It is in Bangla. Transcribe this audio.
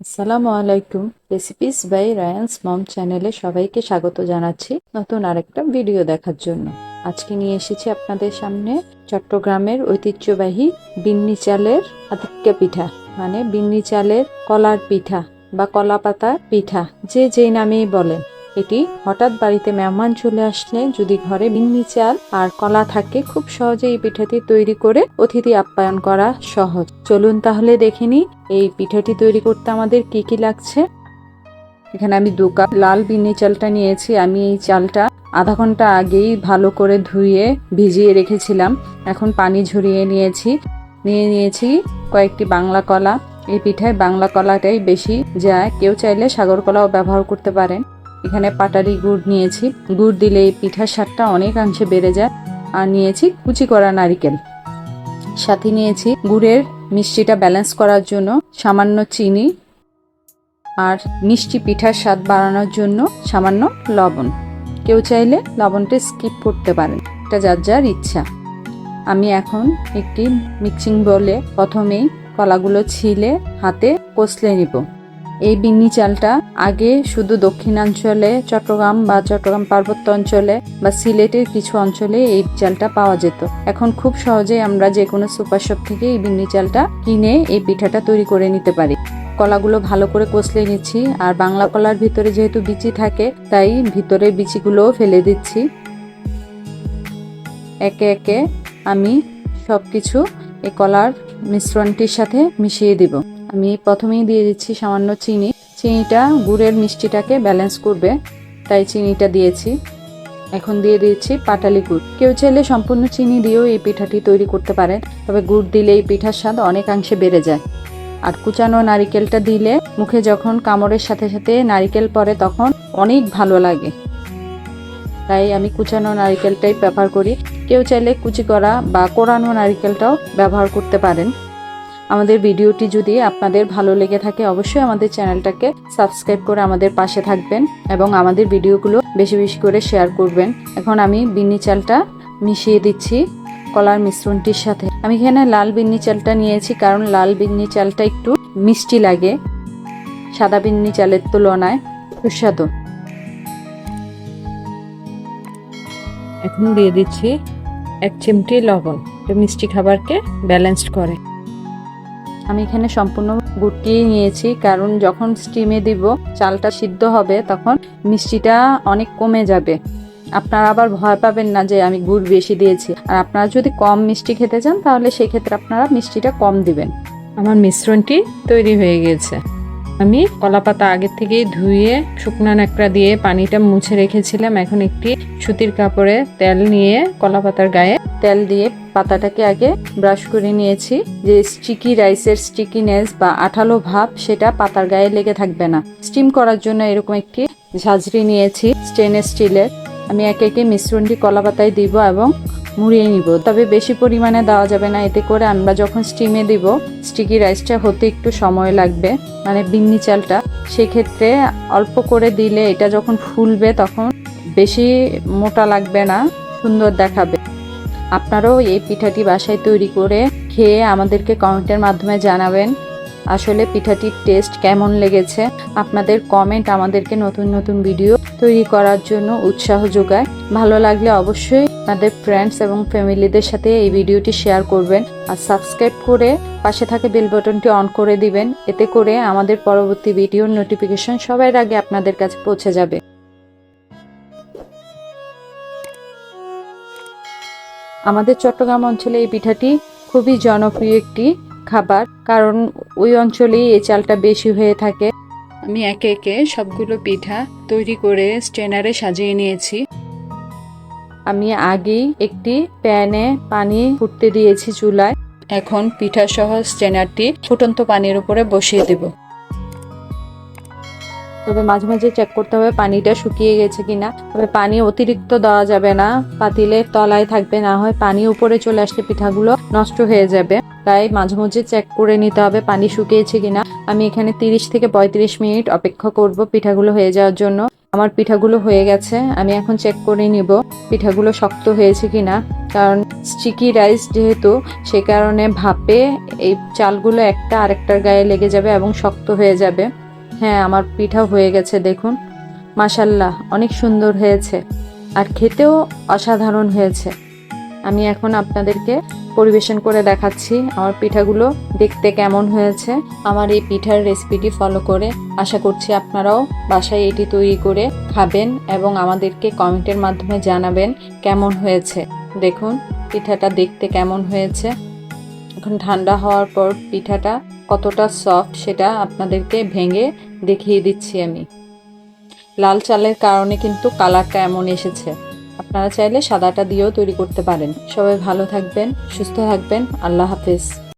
আসসালামু আলাইকুম। রেসিপিস বাই রায়ান্স মম চ্যানেলে সবাইকে স্বাগত জানাচ্ছি নতুন আরেকটা ভিডিও দেখার জন্য। আজকে নিয়ে এসেছি আপনাদের সামনে চট্টগ্রামের ঐতিহ্যবাহী বিন্নি চালের আতিক্যা পিঠা মানে বিন্নি চালের কলার পিঠা বা কলা পাতা পিঠা, যে যেই নামেই বলেন। এটি হঠাৎ বাড়িতে মেহমান চলে আসলে যদি ঘরে বিন্নি চাল আর কলা থাকে, খুব সহজে এই পিঠাটি তৈরি করে অতিথি আপ্যায়ন করা সহজ। চলুন তাহলে দেখে নিই এই পিঠাটি তৈরি করতে আমাদের কি কি লাগছে। এখানে আমি দু কাপ লাল বিন্নি চালটা নিয়েছি। আমি এই চালটা আধা ঘণ্টা আগেই ভালো করে ধুয়ে ভিজিয়ে রেখেছিলাম। এখন পানি ঝরিয়ে নিয়েছি। নিয়ে নিয়েছি কয়েকটি বাংলা কলা। এই পিঠায় বাংলা কলাটাই বেশি যায়। কেউ চাইলে সাগর কলাও ব্যবহার করতে পারেন। এখানে পাটালি গুড় নিয়েছি। গুড় দিলে এই পিঠার স্বাদটা অনেকাংশে বেড়ে যায়। আর নিয়েছি কুচি করা নারিকেল। সাথে নিয়েছি গুড়ের মিষ্টিটা ব্যালেন্স করার জন্য সামান্য চিনি আর মিষ্টি পিঠার স্বাদ বাড়ানোর জন্য সামান্য লবণ। কেউ চাইলে লবণটা স্কিপ করতে পারেন। এটা যার যার ইচ্ছা। আমি এখন একটি মিক্সিং বলে প্রথমেই কলাগুলো ছিলে হাতে কষলে নিব। এই বিন্নি চালটা আগে শুধু দক্ষিণাঞ্চলে, চট্টগ্রাম বা চট্টগ্রাম পার্বত্য অঞ্চলে বা সিলেটের কিছু অঞ্চলে এই চালটা পাওয়া যেত। এখন খুব সহজে আমরা যে কোনো সুপার শপ থেকে এই বিন্নি চালটা কিনে এই পিঠাটা তৈরি করে নিতে পারি। কলাগুলো ভালো করে কষলে নিচ্ছি আর বাংলা কলার ভিতরে যেহেতু বিচি থাকে, তাই ভিতরে বিচিগুলোও ফেলে দিচ্ছি। একে একে আমি সব কিছু এই কলার মিশ্রণটির সাথে মিশিয়ে দিব। আমি প্রথমেই দিয়ে দিচ্ছি সামান্য চিনি। চিনিটা গুড়ের মিষ্টিটাকে ব্যালেন্স করবে, তাই চিনিটা দিয়েছি। এখন দিয়ে দিচ্ছি পাটালি গুড়। কেউ চাইলে সম্পূর্ণ চিনি দিয়েও এই পিঠাটি তৈরি করতে পারেন, তবে গুড় দিলে এই পিঠার স্বাদ অনেকাংশে বেড়ে যায়। আর কুচানো নারিকেলটা দিলে মুখে যখন কামড়ের সাথে সাথে নারিকেল পড়ে তখন অনেক ভালো লাগে। তাই আমি কুচানো নারিকেলটাই ব্যবহার করি। কেউ চাইলে কুচি করা বা কোরানো নারিকেলটাও ব্যবহার করতে পারেন। আমাদের ভিডিওটি যদি আপনাদের ভালো লেগে থাকে, অবশ্যই আমাদের চ্যানেলটাকে সাবস্ক্রাইব করে আমাদের পাশে থাকবেন এবং আমাদের ভিডিওগুলো বেশি বেশি করে শেয়ার করবেন। এখন আমি বিন্নি চালটা মিশিয়ে দিচ্ছি কলার মিশ্রণটির সাথে। আমি এখানে লাল বিন্নি চালটা নিয়েছি, কারণ লাল বিন্নি চালটা একটু মিষ্টি লাগে। সাদা বিন্নি চালের তুলনায় সুস্বাদু। এখন দিয়ে দিচ্ছি এক চিমটি লবণ। মিষ্টি খাবারকে ব্যালেন্সড করে। আমি এখানে সম্পূর্ণ গুটিয়ে নিয়েছি, কারণ যখন স্টিমে দিব, চালটা সিদ্ধ হবে, তখন মিষ্টিটা অনেক কমে যাবে। আপনারা আবার ভয় পাবেন না যে আমি গুড় বেশি দিয়েছি। আর আপনারা যদি কম মিষ্টি খেতে চান, তাহলে সেক্ষেত্রে আপনারা মিষ্টিটা কম দিবেন। আমার মিশ্রণটি তৈরি হয়ে গেছে। আমি কলাপাতা আগের থেকেই ধুয়ে শুকনো ন্যাকড়া দিয়ে পানিটা মুছে রেখেছিলাম। এখন একটি সুতির কাপড়ে তেল নিয়ে কলাপাতার গায়ে তেল দিয়ে পাতাটাকে আগে ব্রাশ করে নিয়েছি। যে স্টিকি রাইসের স্টিকিনেস বা আঠালো ভাব, সেটা পাতার গায়ে লেগে থাকবে না। স্টিম করার জন্য এরকম একটি ঝাঁঝরি নিয়েছি স্টেনলেস স্টিলের। আমি একে একে মিশ্রণটি কলা পাতায় দিব এবং মুড়িয়ে নিব। তবে বেশি পরিমাণে দেওয়া যাবে না, এতে করে আমরা যখন স্টিমে দিব স্টিকি রাইসটা হতে একটু সময় লাগবে মানে বিন্নি চালটা। সেক্ষেত্রে অল্প করে দিলে এটা যখন ফুলবে তখন বেশি মোটা লাগবে না, সুন্দর দেখাবে। আপনারাও এই পিঠাটি বাসায় তৈরি করে খেয়ে আমাদেরকে কমেন্টের মাধ্যমে জানাবেন। আসলে পিঠাটির টেস্ট কেমন লেগেছে? আপনাদের কমেন্ট আমাদেরকে নতুন নতুন ভিডিও তৈরি করার জন্য উৎসাহ যোগায়। ভালো লাগলে অবশ্যই আপনাদের ফ্রেন্ডস এবং ফ্যামিলিদের সাথে এই ভিডিওটি শেয়ার করবেন। আর সাবস্ক্রাইব করে পাশে থাকে বেল বাটনটি অন করে দিবেন। এতে করে আমাদের পরবর্তী ভিডিওর নোটিফিকেশন সবার আগে আপনাদের কাছে পৌঁছে যাবে। আমাদের চট্টগ্রাম অঞ্চলে এই পিঠাটি খুবই জনপ্রিয় একটি খাবার। কারণ ওই অঞ্চলেই এই চালটা বেশি হয়ে থাকে। আমি একে একে সবগুলো পিঠা তৈরি করে স্ট্রেনারে সাজিয়ে নিয়েছি। আমি আগেই একটি প্যানে পানি ফুটতে দিয়েছি চুলায়। এখন পিঠা সহ স্ট্রেনারটি ফুটন্ত পানির উপরে বসিয়ে দেব। তবে মাঝে মাঝে চেক করতে হবে পানিটা শুকিয়ে গেছে কিনা। তবে পানি অতিরিক্ত দেওয়া যাবে না। পাতিলের তলায় থাকবে, না হয় পানি উপরে চলে আসলে পিঠাগুলো নষ্ট হয়ে যাবে। তাই মাঝে মাঝে চেক করে নিতে হবে, পানি শুকিয়েছে কিনা। আমি এখানে তিরিশ থেকে পঁয়ত্রিশ মিনিট অপেক্ষা করব পিঠাগুলো হয়ে যাওয়ার জন্য। আমার পিঠাগুলো হয়ে গেছে, আমি এখন চেক করে নিব পিঠাগুলো শক্ত হয়েছে কিনা। কারণ স্টিকি রাইস যেহেতু, সে কারণে ভাপে এই চালগুলো একটা আরেকটার গায়ে লেগে যাবে এবং শক্ত হয়ে যাবে। হ্যাঁ আমার পিঠা হয়ে গেছে, দেখুন। মাসাল্লাহ অনেক সুন্দর হয়েছে। আর খেতেও অসাধারণ হয়েছে। আমি এখন আপনাদেরকে পরিবেশন করে দেখাচ্ছি আমার পিঠাগুলো দেখতে কেমন হয়েছে। আমার এই পিঠার রেসিপিটি ফলো করে আশা করছি আপনারাও বাসায় এটি তৈরি করে খাবেন এবং আমাদেরকে কমেন্টের মাধ্যমে জানাবেন কেমন হয়েছে। দেখুন, পিঠাটা দেখতে কেমন হয়েছে। এখন ঠান্ডা হওয়ার পর পিঠাটা কতটা সফট সেটা আপনাদেরকে ভেঙে দেখিয়ে দিচ্ছি আমি। লাল চালের কারণে কিন্তু কালারটা এমন এসেছে। আপনারা চাইলে সাদাটা দিয়েও তৈরি করতে পারেন। সবাই ভালো থাকবেন সুস্থ থাকবেন। আল্লাহ হাফেজ।